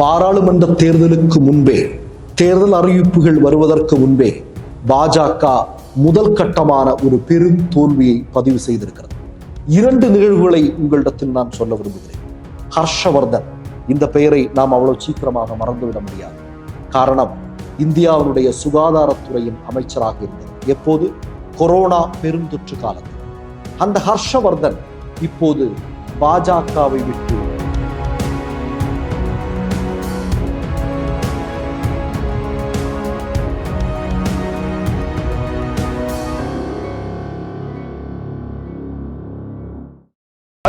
பாராளுமன்ற தேர்தலுக்கு முன்பே தேர்தல் அறிவிப்புகள் வருவதற்கு முன்பே பாஜக முதல் கட்டமான ஒரு பெரும் தோல்வியை பதிவு செய்திருக்கிறது. இரண்டு நிகழ்வுகளை உங்களிடத்தில் நான் சொல்ல விரும்புகிறேன். ஹர்ஷவர்தன் இந்த பெயரை நாம் அவ்வளவு சீக்கிரமாக மறந்துவிட முடியாது. காரணம் இந்தியாவினுடைய சுகாதாரத்துறையின் அமைச்சராக இருந்தது எப்போது? கொரோனா பெருந்தொற்று காலத்தில். அந்த ஹர்ஷவர்தன் இப்போது பாஜகவை விட்டு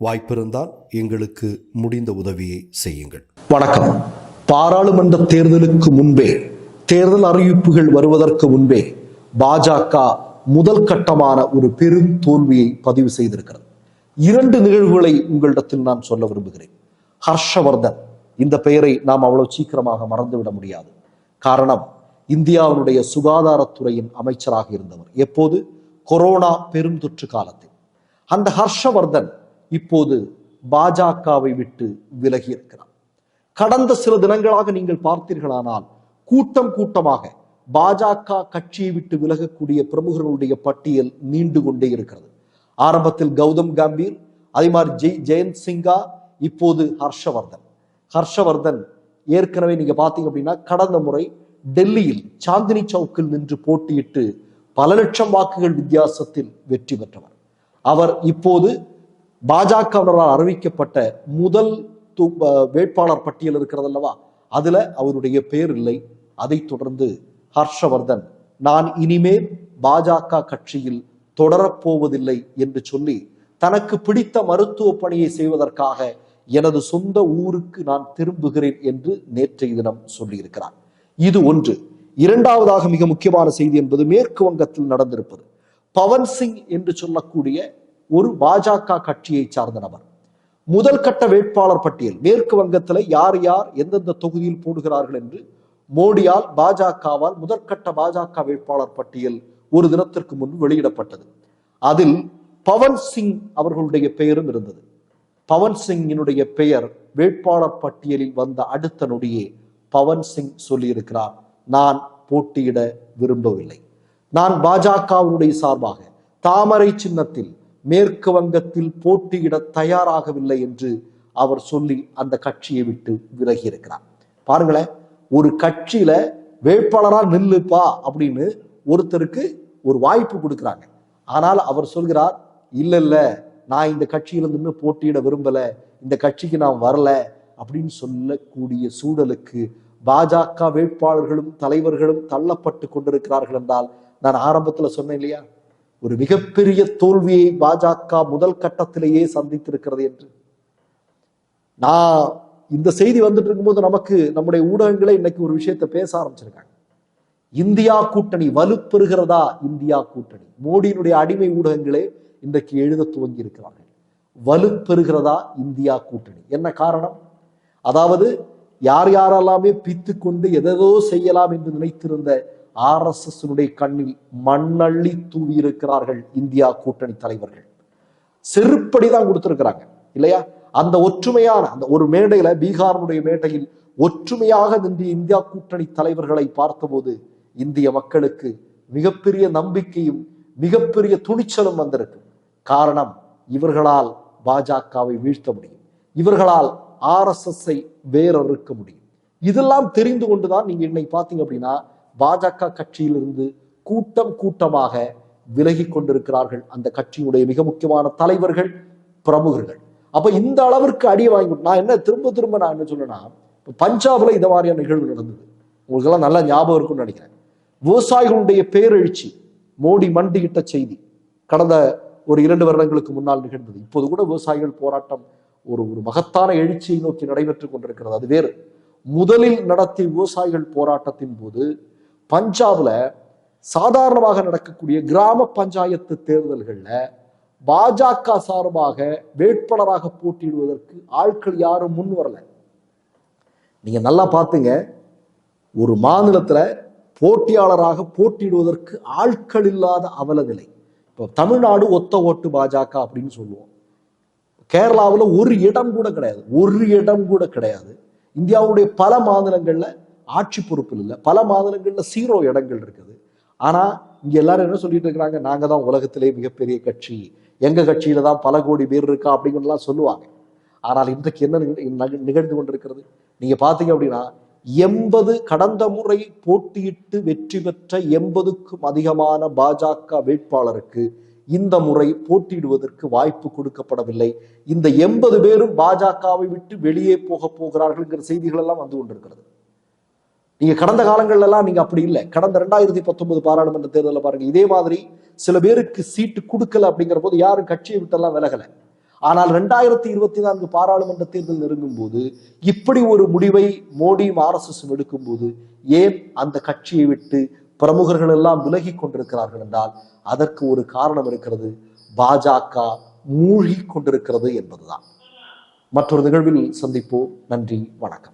வாய்ப்பிருந்தால் எங்களுக்கு முடிந்த உதவியை செய்யுங்கள். வணக்கம். பாராளுமன்ற தேர்தலுக்கு முன்பே தேர்தல் அறிவிப்புகள் வருவதற்கு முன்பே பாஜக முதல் கட்டமான ஒரு பெரும் தோல்வியை பதிவு செய்திருக்கிறது. இரண்டு நிகழ்வுகளை உங்களிடத்தில் நான் சொல்ல விரும்புகிறேன். ஹர்ஷவர்தன் இந்த பெயரை நாம் அவ்வளவு சீக்கிரமாக மறந்துவிட முடியாது. காரணம் இந்தியாவினுடைய சுகாதாரத்துறையின் அமைச்சராக இருந்தவர். எப்போது? கொரோனா பெருந்தொற்று காலத்தில். அந்த ஹர்ஷவர்தன் இப்போது பாஜகவை விட்டு விலகி இருக்கிறார். கடந்த சில தினங்களாக நீங்கள் பார்த்தீர்களானால் கூட்டம் கூட்டமாக பாஜக கட்சியை விட்டு விலகக்கூடிய பிரமுகர்களுடைய பட்டியல் நீண்டு கொண்டே இருக்கிறது. ஆரம்பத்தில் கௌதம் கம்பீர் அதே மாதிரி ஜெய் ஜெயந்த் சிங்கா இப்போது ஹர்ஷவர்தன். ஹர்ஷவர்தன் ஏற்கனவே நீங்க பாத்தீங்க அப்படின்னா கடந்த முறை டெல்லியில் சாந்தினி சவுக்கில் நின்று போட்டியிட்டு பல லட்சம் வாக்குகள் வித்தியாசத்தில் வெற்றி பெற்றவர். அவர் இப்போது பாஜகவினரால் அறிவிக்கப்பட்ட முதல் வேட்பாளர் பட்டியல் இருக்கிறது அல்லவா? அதுல அவருடைய பெயர் இல்லை. அதைத் தொடர்ந்து ஹர்ஷவர்தன் நான் இனிமேல் பாஜக கட்சியில் தொடரப்போவதில்லை என்று சொல்லி தனக்கு பிடித்த மருத்துவ பணியை செய்வதற்காக எனது சொந்த ஊருக்கு நான் திரும்புகிறேன் என்று நேற்றைய தினம் சொல்லியிருக்கிறார். இது ஒன்று. இரண்டாவதாக மிக முக்கியமான செய்தி என்பது மேற்கு வங்கத்தில் நடந்திருப்பது. பவன் சிங் என்று சொல்லக்கூடிய ஒரு பாஜக கட்சியை சார்ந்த நபர். முதல் கட்ட வேட்பாளர் பட்டியல் மேற்கு வங்கத்தில் யார் யார் எந்தெந்த தொகுதியில் போடுகிறார்கள் என்று மோடியால் பாஜகவால் முதற்கட்ட பாஜக வேட்பாளர் பட்டியல் ஒரு தினத்திற்கு முன் வெளியிடப்பட்டது. அதில் பவன் சிங் அவர்களுடைய பெயரும் இருந்தது. பவன் சிங்கினுடைய பெயர் வேட்பாளர் பட்டியலில் வந்த அடுத்த நொடியே பவன் சிங் சொல்லியிருக்கிறார் நான் போட்டியிட விரும்பவில்லை. நான் பாஜகவினுடைய சார்பாக தாமரை சின்னத்தில் மேற்கு வங்கத்தில் போட்டியிட தயாராகவில்லை என்று அவர் சொல்லி அந்த கட்சியை விட்டு விலகி இருக்கிறார் பாருங்களேன் ஒரு கட்சியில வேட்பாளரா நில்லுப்பா அப்படின்னு ஒருத்தருக்கு ஒரு வாய்ப்பு கொடுக்குறாங்க. ஆனால் அவர் சொல்கிறார் இல்லை இல்லை நான் இந்த கட்சியில நின்று போட்டியிட விரும்பல இந்த கட்சிக்கு நான் வரல அப்படின்னு சொல்லக்கூடிய சூழலுக்கு பாஜக வேட்பாளர்களும் தலைவர்களும் தள்ளப்பட்டு கொண்டிருக்கிறார்கள் என்றால் நான் ஆரம்பத்தில் சொன்னேன் இல்லையா? ஒரு மிகப்பெரிய தோல்வியை பாஜக முதல் கட்டத்திலேயே சந்தித்திருக்கிறது என்று. நான் இந்த செய்தி வந்துட்டு இருக்கும்போது நமக்கு நம்முடைய ஊடகங்களே இன்னைக்கு ஒரு விஷயத்தை பேச ஆரம்பிச்சிருக்காங்க. இந்தியா கூட்டணி வலுப்பெறுகிறதா? இந்தியா கூட்டணி. மோடியினுடைய அடிமை ஊடகங்களே இன்றைக்கு எழுத துவங்கி இருக்கிறார்கள். வலுப்பெறுகிறதா? இந்தியா கூட்டணி. என்ன காரணம்? அதாவது யார் யாரெல்லாமே பித்து கொண்டு எதேதோ செய்யலாம் என்று நினைத்திருந்த ஆர்எஸ்எஸ்னுடைய கண்ணில் மண்ணள்ளி தூவி இருக்கிறார்கள் இந்தியா கூட்டணி தலைவர்கள். செருப்படி தான் கொடுத்திருக்கிறாங்க இல்லையா? அந்த ஒற்றுமையான அந்த ஒரு மேடையில பீகாரினுடைய மேடையில் ஒற்றுமையாக நின்று இந்தியா கூட்டணி தலைவர்களை பார்த்தபோது இந்திய மக்களுக்கு மிகப்பெரிய நம்பிக்கையும் மிகப்பெரிய துணிச்சலும் வந்திருக்கு. காரணம் இவர்களால் பாஜகவை வீழ்த்த முடியும். இவர்களால் ஆர்எஸ்எஸ்ஐ வேறறுக்க முடியும். இதெல்லாம் தெரிந்து கொண்டுதான் நீங்க இன்னைக்கு பாத்தீங்க அப்படின்னா பாஜக கட்சியிலிருந்து கூட்டம் கூட்டமாக விலகி கொண்டிருக்கிறார்கள் அந்த கட்சியினுடைய மிக முக்கியமான தலைவர்கள் பிரமுகர்கள். அப்ப இந்த அளவிற்கு அடி வாங்கி நான் என்ன திரும்ப திரும்ப நான் என்ன சொல்லுன்னா இப்ப பஞ்சாப்ல இந்த மாதிரியான நிகழ்வு நடந்தது. உங்களுக்கு எல்லாம் நல்லா ஞாபகம் இருக்கும்னு நினைக்கிறேன். விவசாயிகளுடைய பேரெழுச்சி மோடி மண்டியிட்ட செய்தி கடந்த ஒரு இரண்டு வருடங்களுக்கு முன்னால் நிகழ்ந்தது. இப்போது கூட விவசாயிகள் போராட்டம் ஒரு ஒரு மகத்தான எழுச்சியை நோக்கி நடைபெற்றுக் கொண்டிருக்கிறது. அது வேறு. முதலில் நடத்திய விவசாயிகள் போராட்டத்தின் போது பஞ்சாப்ல சாதாரணமாக நடக்கக்கூடிய கிராம பஞ்சாயத்து தேர்தல்கள்ல பாஜக சார்பாக வேட்பாளராக போட்டியிடுவதற்கு ஆட்கள் யாரும் முன் வரல. நீங்க நல்லா பார்த்துங்க ஒரு மாநிலத்துல போட்டியாளராக போட்டியிடுவதற்கு ஆட்கள் இல்லாத அவல நிலை இப்போ தமிழ்நாடு ஒத்த ஓட்டு பாஜக அப்படின்னு சொல்லுவோம். கேரளாவில் ஒரு இடம் கூட கிடையாது. ஒரு இடம் கூட கிடையாது. இந்தியாவுடைய பல மாநிலங்களில் ஆட்சி பொறுப்பில் இல்லை. பல மாநிலங்களில் சீரோ இடங்கள் இருக்குது. ஆனால் இங்கே எல்லாரும் என்ன சொல்லிட்டு இருக்கிறாங்க? நாங்கள் தான் உலகத்திலே மிகப்பெரிய கட்சி. எங்கள் கட்சியில் தான் பல கோடி பேர் இருக்கா அப்படிங்கிறலாம் சொல்லுவாங்க. ஆனால் இன்றைக்கு என்ன நிகழ்ந்து கொண்டிருக்கிறது? நீங்கள் பார்த்தீங்க அப்படின்னா எண்பது கடந்த முறை போட்டியிட்டு வெற்றி பெற்ற எண்பதுக்கும் அதிகமான பாஜக வேட்பாளருக்கு இந்த முறை போட்டியிடுவதற்கு வாய்ப்பு கொடுக்கப்படவில்லை. இந்த எண்பது பேரும் பாஜகவை விட்டு வெளியே போக போகிறார்கள்ங்கிற செய்திகள் எல்லாம் வந்து கொண்டிருக்கிறது. நீங்க கடந்த காலங்கள்ல எல்லாம் நீங்க அப்படி இல்லை. கடந்த ரெண்டாயிரத்தி பத்தொன்பது பாராளுமன்ற தேர்தலில் பாருங்க இதே மாதிரி சில பேருக்கு சீட்டு கொடுக்கல அப்படிங்கிற போது யாரும் கட்சியை விட்டெல்லாம் விலகல. ஆனால் ரெண்டாயிரத்தி இருபத்தி நான்கு பாராளுமன்ற தேர்தல் நெருங்கும் போது இப்படி ஒரு முடிவை மோடியும் ஆர்எஸ்எஸ் எடுக்கும் போது ஏன் அந்த கட்சியை விட்டு பிரமுகர்கள் எல்லாம் விலகி கொண்டிருக்கிறார்கள் என்றால் அதற்கு ஒரு காரணம் இருக்கிறது. பாஜக மூழ்கி கொண்டிருக்கிறது என்பதுதான். மற்றொரு நிகழ்வில் சந்திப்போம். நன்றி வணக்கம்.